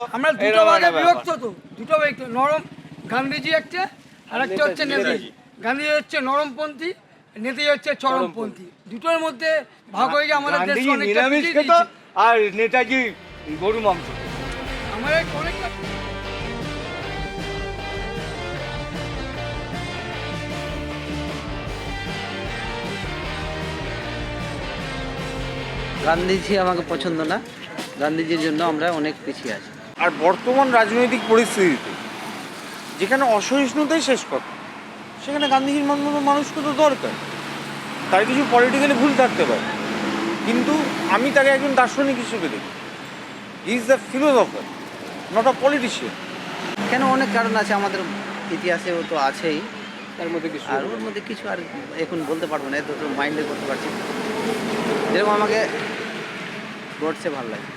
আমরা দুটো ভাগে বিভক্ত তো। দুটো ব্যক্তি নরম গান্ধীজি একটা আর একটা হচ্ছে নেতাজি। গান্ধীজি হচ্ছে নরমপন্থী নেতাজি হচ্ছে চরমপন্থী। দুটোর মধ্যে ভাগ হয়ে গিয়ে আমাদের দেশ অনেকটা। আর নেতাজি গরু মাংস। আমাদের অনেকটা গান্ধীজি আমাকে পছন্দ না। গান্ধীজির জন্য আমরা অনেক পিছিয়ে আছি। আর বর্তমান রাজনৈতিক পরিস্থিতিতে যেখানে অসহিষ্ণুতাই শেষ কথা সেখানে গান্ধীজির মতো মানুষকে তো দরকার। তার কিছু পলিটিক্যালি ভুল থাকতে পারে। কিন্তু আমি তাকে একজন দার্শনিক হিসেবে দেখি। Is the philosopher not a politician কেন অনেক কারণ আছে আমাদের ইতিহাসেও তো আছেই। তার মধ্যে কিছু আর ওর মধ্যে কিছু আর এখন বলতে পারব না এত মাইন্ডে করতে পারছি না। যেরকম আমাকে গডসে ভালো লাগে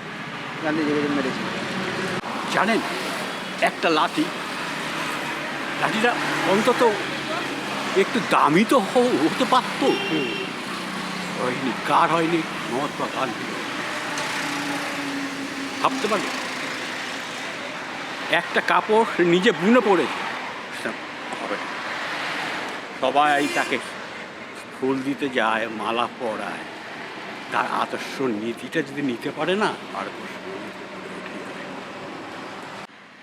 গান্ধীজি মেরেছিল জানেন, একটা লাঠি। লাঠিটা অন্তত একটু দামি তো হতে পারতো। হয়নি, কার হয়নি মহাত্মা গান্ধী ভাবতে পারবে একটা কাপড় নিজে বুনে সেটা হবে সবাই তাকে ফুল দিতে যায়, মালা পরায়। তার আদর্শ নীতিটা যদি নিতে পারে না, ভারতবর্ষ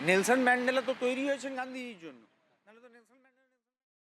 নেলসন ম্যান্ডেলা তো তৈরি হয়েছেন গান্ধীজির জন্য। নাহলে তো নেলসন